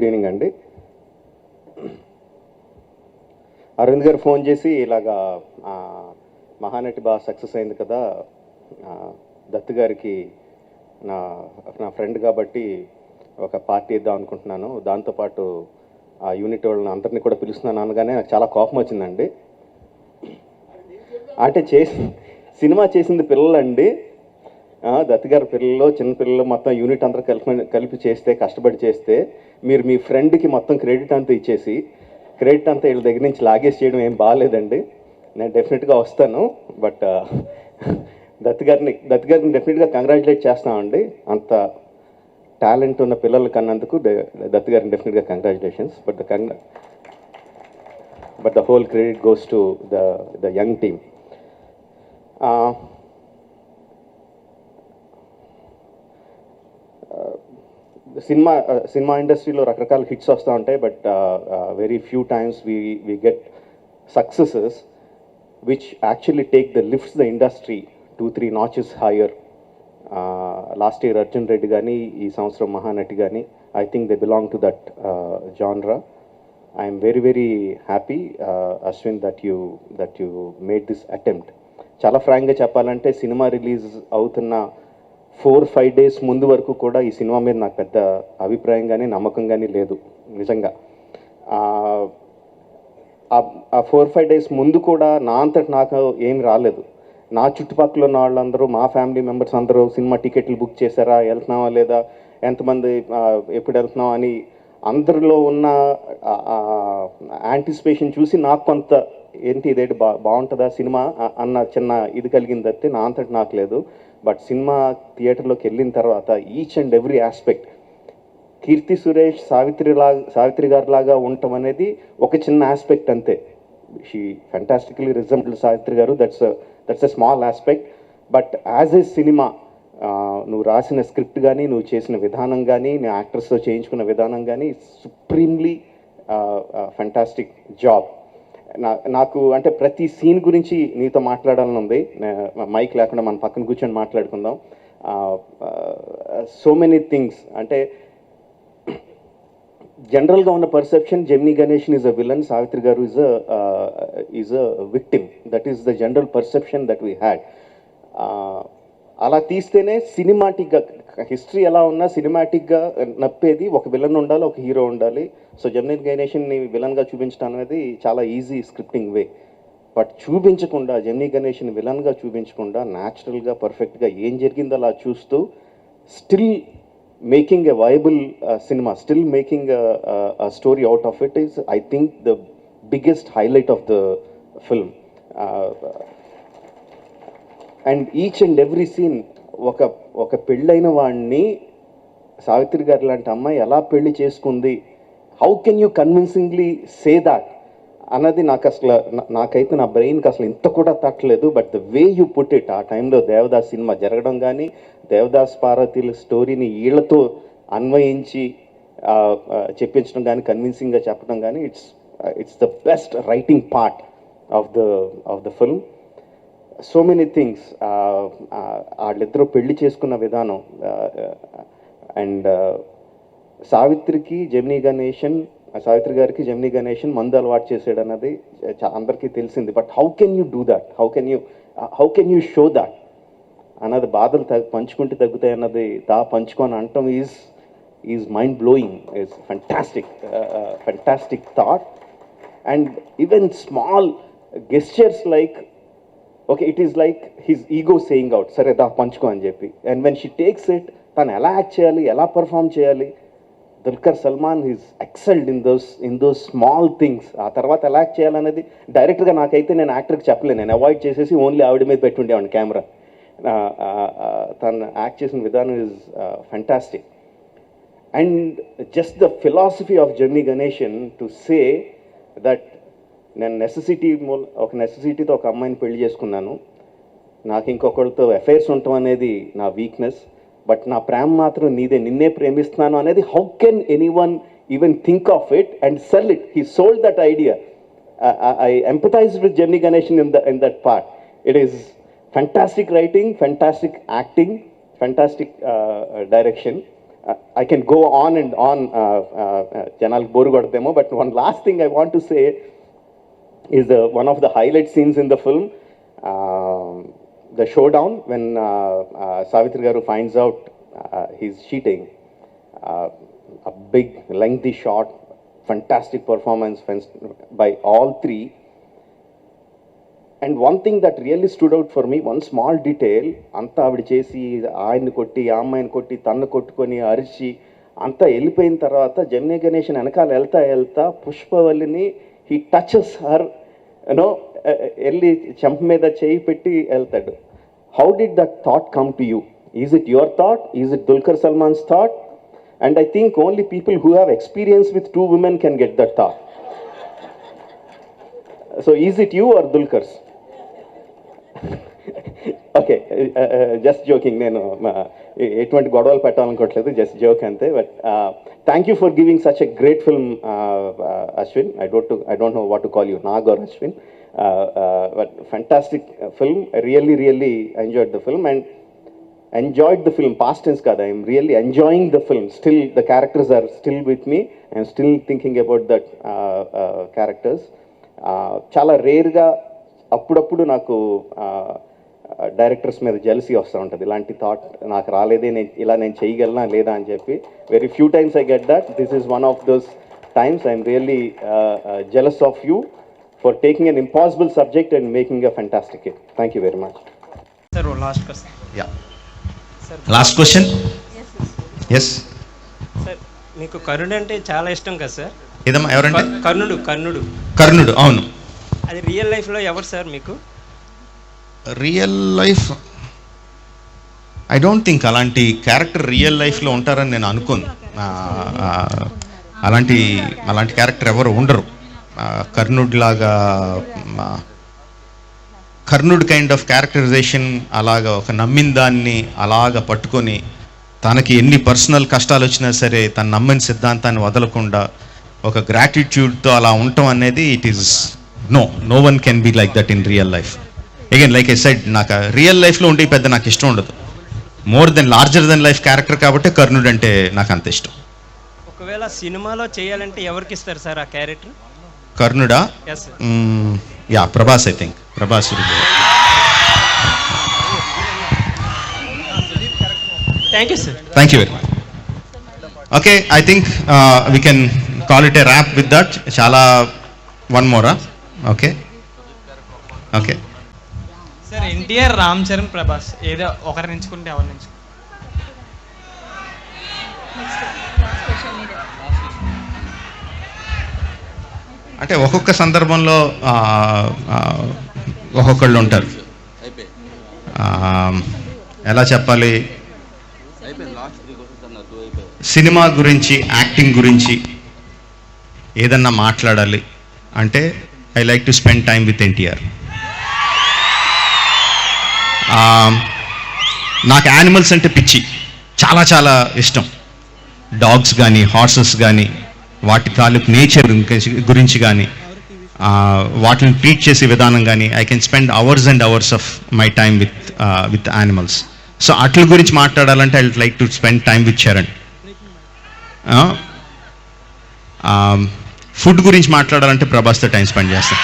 Good evening అండి. అరవింద్ గారు phone చేసి ఇలాగా మహానటి బాగా సక్సెస్ అయింది కదా దత్ గారికి నా నా ఫ్రెండ్ కాబట్టి ఒక పార్టీ ఇద్దాం అనుకుంటున్నాను. దాంతోపాటు ఆ యూనిట్ వాళ్ళని అందరినీ కూడా పిలుస్తున్నాను అనగానే నాకు చాలా కోపం వచ్చిందండి. అంటే చేసి సినిమా చేసింది పిల్లలండి. దత్తిగారి పిల్లలు చిన్నపిల్లలు మొత్తం యూనిట్ అందరూ కలిపి కలిపి చేస్తే కష్టపడి చేస్తే మీరు మీ ఫ్రెండ్కి మొత్తం క్రెడిట్ అంతా ఇచ్చేసి క్రెడిట్ అంతా వీళ్ళ దగ్గర నుంచి లాగేసి చేయడం ఏం బాగాలేదండి. నేను డెఫినెట్గా వస్తాను బట్ దత్ గారిని దత్ గారిని డెఫినెట్గా కంగ్రాచులేట్ చేస్తామండి. అంత టాలెంట్ ఉన్న పిల్లలు కన్నందుకు ద- దత్ గారిని డెఫినెట్గా congratulations but the కంగ్రా but the whole credit goes to the the young team cinema cinema ఇండస్ట్రీలో రకరకాల హిట్స్ వస్తూ ఉంటాయి but very few times we we get successes which actually take the lifts the industry two three notches higher last year Arjun Reddy కానీ ఈ సంవత్సరం మహానటి కానీ I think they belong to that genre I'm very very happy Ashwin that you that you made this attempt చాలా ఫ్రాంక్గా చెప్పాలంటే cinema release అవుతున్న four five days ముందు వరకు కూడా ఈ సినిమా మీద నాకు పెద్ద అభిప్రాయం కానీ నమ్మకం కానీ లేదు నిజంగా. ఆ, ఫోర్ ఫైవ్ డేస్ ముందు కూడా నా అంతటి నాకు ఏం రాలేదు. నా చుట్టుపక్కల ఉన్న వాళ్ళందరూ మా ఫ్యామిలీ మెంబర్స్ అందరూ సినిమా టికెట్లు బుక్ చేశారా వెళ్తున్నావా లేదా ఎంతమంది ఎప్పుడు వెళ్తున్నాం అని అందరిలో ఉన్న యాంటిసిపేషన్ చూసి నాకు కొంత ఏంటి ఇదేంటి బా బాగుంటుందా సినిమా అన్న చిన్న ఇది కలిగింది నా అంతటి నాకు లేదు. బట్ సినిమా థియేటర్లోకి వెళ్ళిన తర్వాత each and every aspect Keerthy Suresh Savitri Savitri గారి లాగా ఉండటం అనేది ఒక చిన్న ఆస్పెక్ట్ అంతే. షీ ఫెంటాస్టికలీ రిజంబుల్ సావిత్రి గారు. That's that's a small aspect but as a cinema నువ్వు రాసిన స్క్రిప్ట్ కానీ నువ్వు చేసిన విధానం కానీ నీ యాక్టర్స్తో చేయించుకున్న విధానం కానీ సుప్రీంలీ ఫెంటాస్టిక్ జాబ్ నాకు అంటే ప్రతి సీన్ గురించి నీతో మాట్లాడాలని ఉంది. మైక్ లేకుండా మన పక్కన కూర్చొని మాట్లాడుకుందాం. So many things. అంటే జనరల్గా ఉన్న perception Gemini Ganesan is a villain Savitri గారు is is a victim. That is the general perception that we had. అలా తీస్తేనే సినిమాటిక్గా హిస్టరీ ఎలా ఉన్నా సినిమాటిక్గా నప్పేది ఒక విలన్ ఉండాలి ఒక హీరో ఉండాలి. సో జెమినీ గణేషన్ని విలన్గా చూపించడం అనేది చాలా ఈజీ స్క్రిప్టింగ్ వే బట్ చూపించకుండా జమ్నీ గణేష్ని విలన్గా చూపించకుండా న్యాచురల్గా పర్ఫెక్ట్గా ఏం జరిగిందో అలా చూస్తూ still making a viable cinema still making story out of it is I think the biggest highlight of the film and each and every scene ఒక ఒక పెళ్ళైన వాడిని సావిత్రి గారు లాంటి అమ్మాయి ఎలా పెళ్ళి చేసుకుంది? How can you convincingly say that అన్నది నాకు అసలు నాకైతే నా బ్రెయిన్కి అసలు ఇంత కూడా తట్టలేదు. But the way you put it ఆ టైంలో దేవదాస్ సినిమా జరగడం కానీ దేవదాస్ పార్వతీల స్టోరీని వీళ్ళతో అన్వయించి చెప్పించడం కానీ కన్విన్సింగ్గా చెప్పడం కానీ it's it's the best writing part of the of the film so many things వాళ్ళిద్దరూ పెళ్ళి చేసుకున్న విధానం uh, uh, అండ్ uh, సావిత్రికి జమినీ గణేషన్ సావిత్రి గారికి జమినీ గణేషన్ మందు అలవాటు చేసాడు అన్నది అందరికీ తెలిసింది. But how can you do that how can you how can you show that అన్నది బాధలు తగ్గ పంచుకుంటే తగ్గుతాయి అన్నది దా పంచుకొని అనటం is is mind blowing is fantastic fantastic thought and even small gestures like okay it is like his ego saying out సరే దా పంచుకో అని చెప్పి. And when she takes it తను ఎలా యాక్ట్ చేయాలి ఎలా పర్ఫామ్ చేయాలి Dulquer Salmaan he's excelled in those in those small things ఆ తర్వాత ఎలా యాక్ట్ చేయాలనేది డైరెక్ట్గా నాకైతే నేను యాక్టర్కి చెప్పలేను నేను అవాయిడ్ చేసేసి ఓన్లీ ఆవిడ మీద పెట్టుండేవాడిని కెమెరా తను యాక్ట్ చేసిన విధానం is fantastic and just the philosophy of Gemini Ganesan to say that నేను నెసెసిటీ మూల ఒక నెసెసిటీతో ఒక అమ్మాయిని పెళ్ళి చేసుకున్నాను. నాకు ఇంకొకరితో అఫైర్స్ ఉండటం అనేది నా వీక్నెస్ బట్ నా ప్రేమ మాత్రం నీదే నిన్నే ప్రేమిస్తున్నాను అనేది how can anyone even think of it and sell it he sold that idea I empathize with Gemini Ganesan in the in that part it is fantastic writing fantastic acting fantastic direction I can go on and on జనాలకు bore కొడతామో but one last thing I want to say is the one of the highlight scenes in the film. Uh, the showdown when uh, uh, Savitri Garu finds out uh, he's cheating. Uh, a big, lengthy shot, fantastic performance by all three. And one thing that really stood out for me one small detail అంతా ఆవిడ చేసి ఆయన్ని కొట్టి ఆ అమ్మాయిని కొట్టి తన్ను కొట్టుకొని అరిచి అంతా వెళ్ళిపోయిన తర్వాత జమినీ గణేషన్ వెనకాల వెళ్తా వెళ్తా పుష్పవల్లిని he touches her you know వెళ్ళి చెంప మీద చేయి పెట్టి వెళ్తాడు. How did that thought come to you is it your thought is it Dulquer Salmaan's thought and I think only people who have experience with two women can get that thought so is it you are Dulquer's okay just joking నేను ఎటువంటి గొడవలు పెట్టాలనుకోవట్లేదు just joke అంతే. But thank you for giving such a great film Ashwin I don't I don't know what to call you Nag or Ashwin but fantastic film really really enjoyed the film and enjoyed the film past tense kada i'm really enjoying the film. Still the characters are still with me. I'm still thinking about that uh, చాలా రేర్గా అప్పుడప్పుడు నాకు directors మీద jealousy వస్తూ ఉంటుంది. ఇలాంటి thought నాకు రాలేదే నేను ఇలా నేను చేయగలనా లేదా అని చెప్పి very few times I get that this is one of those times I'm really jealous of you for taking an impossible subject and making a fantastic it thank you very much sir oh last question yeah last question yes sir మీకు కర్ణుడు అంటే చాలా ఇష్టం కదా sir ఏదమ్మా ఎవరంటే కర్ణుడు కర్ణుడు. కర్ణుడు అవును. అది రియల్ లైఫ్లో ఎవరు సార్ మీకు? Real life. I don't think అలాంటి క్యారెక్టర్ రియల్ లైఫ్లో ఉంటారని నేను అనుకోను. అలాంటి అలాంటి క్యారెక్టర్ ఎవరు ఉండరు. ఆ, కర్ణుడి లాగా కర్ణుడ్ కైండ్ ఆఫ్ క్యారెక్టరైజేషన్ అలాగా ఒక నమ్మిన దాన్ని అలాగా పట్టుకొని తనకి ఎన్ని పర్సనల్ కష్టాలు వచ్చినా సరే తను నమ్మిన సిద్ధాంతాన్ని వదలకుండా ఒక గ్రాటిట్యూడ్తో అలా ఉండటం అనేది it is no no one can be like that in real life again like I side నాకు రియల్ లైఫ్లో ఉండే పెద్ద నాకు ఇష్టం ఉండదు. More than larger than life character కాబట్టి కర్ణుడు అంటే నాకు అంత ఇష్టం. ఒకవేళ సినిమాలో చేయాలంటే ఎవరికి ఇస్తారు సార్ ఆ character? కర్ణుడా? Yeah Prabhas I think Prabhas thank you sir thank you very much okay I think we can call it a wrap with that చాలా వన్ మోరా ఓకే ఓకే ఎన్టీఆర్ రామ్ చరణ్ ప్రభాస్ ఏదో ఒకరిని ఎంచుకుంటే ఎవరిని ఎంచుకుంటారు అంటే ఒక్కొక్క సందర్భంలో ఒక్కొక్కళ్ళు ఉంటారు. ఎలా చెప్పాలి? సినిమా గురించి యాక్టింగ్ గురించి ఏదన్నా మాట్లాడాలి అంటే I like to spend time with NTR. నాకు యానిమల్స్ అంటే పిచ్చి. చాలా చాలా ఇష్టం. డాగ్స్ కానీ హార్సెస్ కానీ వాటి తాలూకు నేచర్ గురించి కానీ వాటిని ట్రీట్ చేసే విధానం కానీ I can spend hours and hours of my time with with animals so అట్ల గురించి మాట్లాడాలంటే I like to spend time with Charan food గురించి మాట్లాడాలంటే ప్రభాస్తో టైం స్పెండ్ చేస్తాను